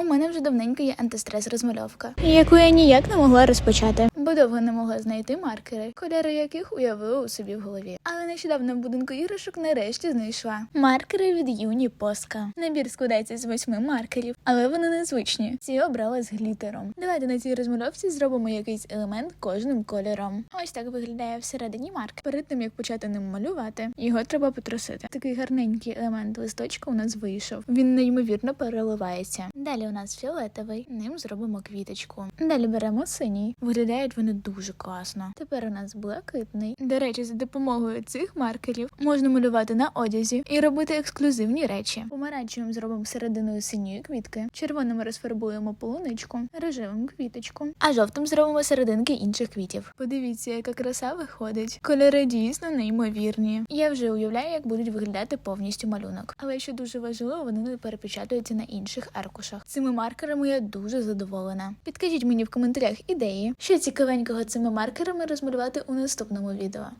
У мене вже давненько є антистрес розмальовка, яку я ніяк не могла розпочати, бо довго не могла знайти маркери, кольори яких уявила у собі в голові. Але нещодавно будинку іграшок нарешті знайшла маркери від Юні Поска. Набір складається з восьми маркерів, але вони незвичні. Ці обрала з глітером. Давайте на цій розмальовці зробимо якийсь елемент кожним кольором. Ось так виглядає всередині марк. Перед тим як почати ним малювати, його треба потрусити. Такий гарненький елемент листочка у нас вийшов. Він неймовірно переливається. Далі у нас фіолетовий. Ним зробимо квіточку. Далі беремо синій. Виглядають вони дуже класно. Тепер у нас блакитний. До речі, за допомогою цих маркерів можна малювати на одязі і робити ексклюзивні речі. Помаранчевим зробимо серединою синьої квітки, червоним розфарбуємо полуничку, рожевим квіточку, а жовтим зробимо серединки інших квітів. Подивіться, яка краса виходить. Кольори дійсно неймовірні. Я вже уявляю, як будуть виглядати повністю малюнок. Але що дуже важливо, вони не перепечатуються на інших аркушах. Цими маркерами я дуже задоволена. Підкажіть мені в коментарях ідеї, що цікавенького цими маркерами розмалювати у наступному відео.